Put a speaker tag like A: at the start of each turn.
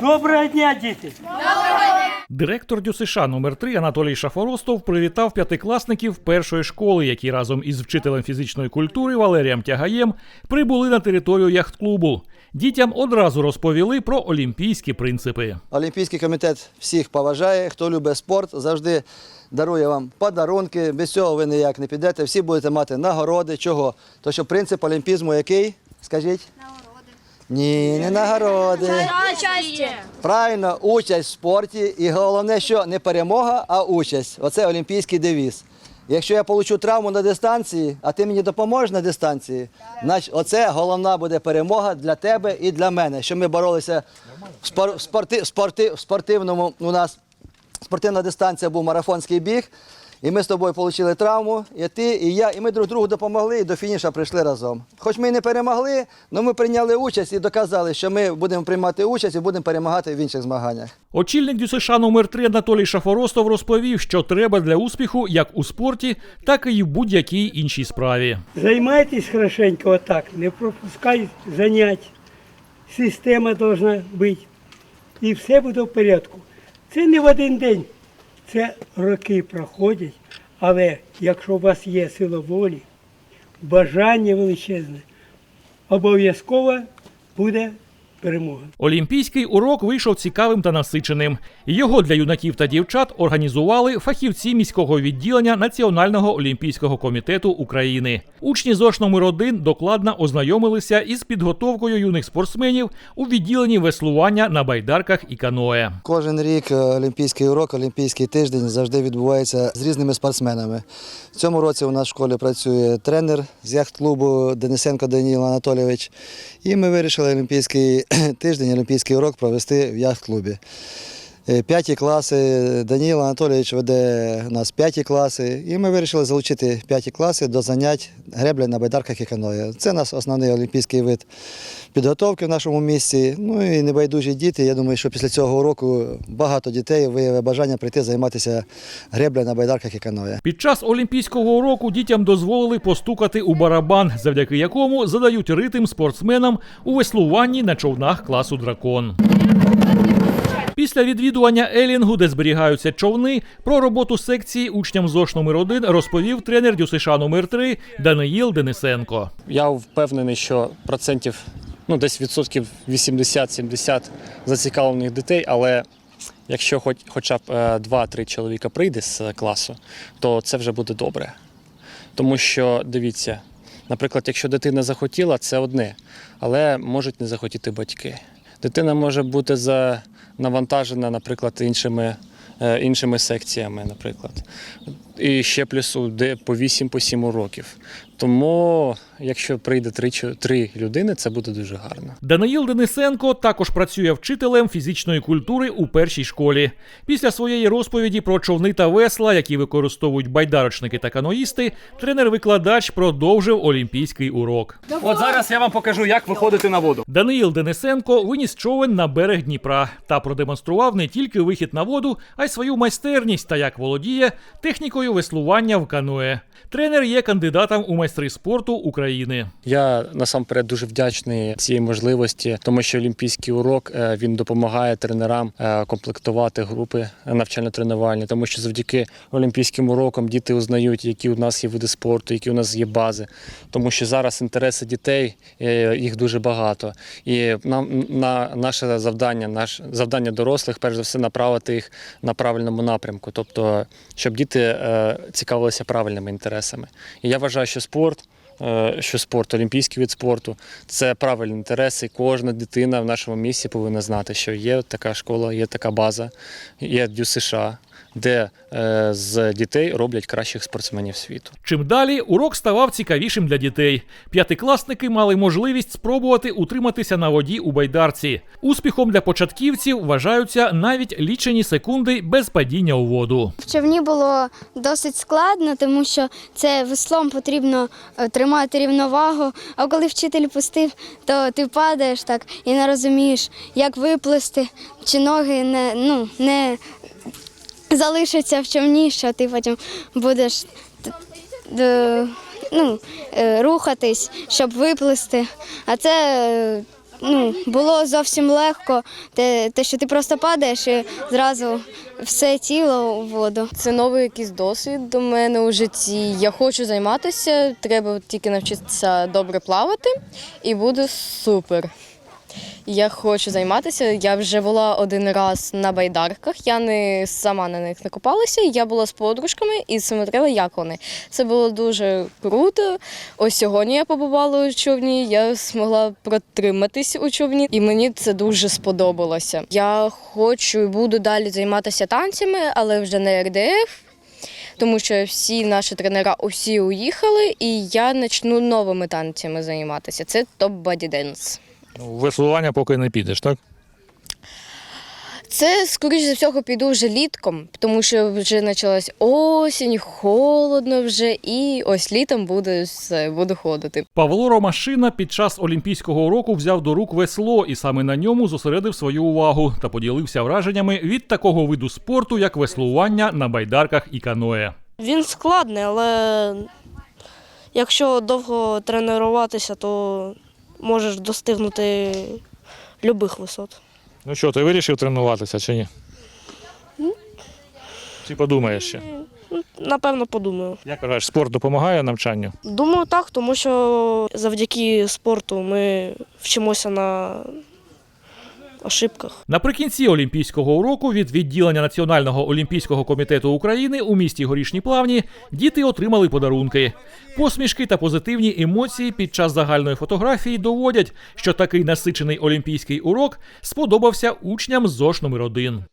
A: Доброго дня, діти!
B: Директор ДЮСШ номер 3 Анатолій Шафоростов привітав п'ятикласників першої школи, які разом із вчителем фізичної культури Валерієм Тягаєм прибули на територію яхт-клубу. Дітям одразу розповіли про олімпійські принципи.
C: Олімпійський комітет всіх поважає. Хто любить спорт, завжди дарує вам подарунки. Без цього ви ніяк не підете. Всі будете мати нагороди. Чого? То що принцип олімпізму який? Скажіть? Нагороди. Ні, не нагороди. Правильно, участь в спорті. І головне, що не перемога, а участь. Оце олімпійський девіз. Якщо я получу травму на дистанції, а ти мені допоможеш на дистанції, значить оце головна буде перемога для тебе і для мене. Що ми боролися в спор- в спорти, спорти, в спортивному у нас спортивна дистанція був марафонський біг. І ми з тобою отримали травму, і ти, і я, і ми друг другу допомогли і до фініша прийшли разом. Хоч ми і не перемогли, але ми прийняли участь і доказали, що ми будемо приймати участь і будемо перемагати в інших змаганнях.
B: Очільник ДЮСШ номер 3 Анатолій Шафоростов розповів, що треба для успіху як у спорті, так і в будь-якій іншій справі.
A: Займайтесь хорошенько отак, не пропускайте занять. Система должна бути. І все буде в порядку. Це не в один день. Це роки проходять. Але якщо у вас є сила волі, бажання величезне, обов'язково буде перемога.
B: Олімпійський урок вийшов цікавим та насиченим. Його для юнаків та дівчат організували фахівці міського відділення Національного олімпійського комітету України. Учні ЗОШ номер 1 докладно ознайомилися із підготовкою юних спортсменів у відділенні веслування на байдарках і каное.
C: Кожен рік е, олімпійський урок, олімпійський тиждень завжди відбувається з різними спортсменами. В цьому році у нас в школі працює тренер з яхт-клубу Денисенко Даніл Анатолійович. І ми вирішили олімпійський тиждень, олімпійський урок провести в яхт-клубі. Е, П'яті класи, Даніл Анатолійович веде нас п'яті класи, і ми вирішили залучити п'яті класи до занять греблі на байдарках і каное. Це наш основний олімпійський вид підготовки в нашому місці. Ну і небайдужі діти. Я думаю, що після цього уроку багато дітей виявить бажання прийти займатися греблею на байдарках і каное.
B: Під час олімпійського уроку дітям дозволили постукати у барабан, завдяки якому задають ритм спортсменам у веслуванні на човнах класу дракон. Після відвідування елінгу, де зберігаються човни, про роботу секції учням ЗОШ номер 1 розповів тренер ДЮСШ номер 3 Даниїл Денисенко.
D: Я впевнений, що процентів ну, десь відсотків 80-70 зацікавлених дітей, але якщо хоч, хоча б е, 2-3 чоловіка прийде з е, класу, то це вже буде добре. Тому що дивіться, наприклад, якщо дитина захотіла, це одне, але можуть не захотіти батьки. Дитина може бути за- навантажена, наприклад, іншими, е, іншими секціями, наприклад. І ще плюс де по 8-7 уроків. Тому, якщо прийде 3, 3 людини, це буде дуже гарно.
B: Даниїл Денисенко також працює вчителем фізичної культури у першій школі. Після своєї розповіді про човни та весла, які використовують байдарочники та каноїсти, тренер-викладач продовжив олімпійський урок.
E: От зараз я вам покажу, як виходити на воду.
B: Даниїл Денисенко виніс човен на берег Дніпра та продемонстрував не тільки вихід на воду, а й свою майстерність та як володіє технікою веслування в каное. Тренер є кандидатом у майстри спорту України.
D: Я насамперед дуже вдячний цій можливості, тому що олімпійський урок е, він допомагає тренерам е, комплектувати групи навчально-тренувальні, тому що завдяки олімпійським урокам діти узнають, які у нас є види спорту, які у нас є бази. Тому що зараз інтереси дітей е, їх дуже багато. І нам на наше завдання, наш завдання дорослих, перш за все, направити їх на правильному напрямку, тобто щоб діти цікавилися правильними інтересами. І я вважаю, що спорт. Е, Що спорт, олімпійський від спорту це правильні інтереси. і Кожна дитина в нашому місті повинна знати, що є така школа, є така база, є ДЮС США, де е, з дітей роблять кращих спортсменів світу.
B: Чим далі урок ставав цікавішим для дітей. П'ятикласники мали можливість спробувати утриматися на воді у байдарці. Успіхом для початківців вважаються навіть лічені секунди без падіння у воду.
F: В човні було досить складно, тому що це веслом потрібно е, тримати рівновагу. А коли вчитель пустив, то ти падаєш так і не розумієш, як виплисти, чи ноги не, ну, не залишаться в човні, що ти потім будеш ну, е, рухатись, щоб виплисти. А це е, ну, було зовсім легко, те, те, що ти просто падаєш і зразу все тіло у воду.
G: Це новий якийсь досвід до мене у житті. Я хочу займатися, треба тільки навчитися добре плавати, і буде супер. Я хочу займатися. Я вже була один раз на байдарках. Я не сама на них не купалася. Я була з подружками і смотрела, як вони. Це було дуже круто. Ось сьогодні я побувала у човні. Я змогла протриматись у човні, і мені це дуже сподобалося. Я хочу і буду далі займатися танцями, але вже не РДФ. Тому що всі наші тренера усі уїхали, і я почну новими танцями займатися. Це топ боді денс.
B: Ну, веслування поки не підеш, так?
G: Це, скоріш за всього, піду вже літком, тому що вже почалась осінь, холодно вже, і ось літом буду, все, буду ходити.
B: Павло Ромашина під час олімпійського уроку взяв до рук весло і саме на ньому зосередив свою увагу та поділився враженнями від такого виду спорту, як веслування на байдарках і каное.
H: Він складний, але якщо довго тренуватися, то можеш достигнути будь-яких висот.
B: Ну що, ти вирішив тренуватися чи ні? Чи подумаєш ще?
H: Напевно, подумаю.
B: Як вважаєш, спорт допомагає навчанню?
H: Думаю, так, тому що завдяки спорту ми вчимося на ошибках.
B: Наприкінці олімпійського уроку від відділення Національного олімпійського комітету України у місті Горішні Плавні діти отримали подарунки. Посмішки та позитивні емоції під час загальної фотографії доводять, що такий насичений олімпійський урок сподобався учням ЗОШ 1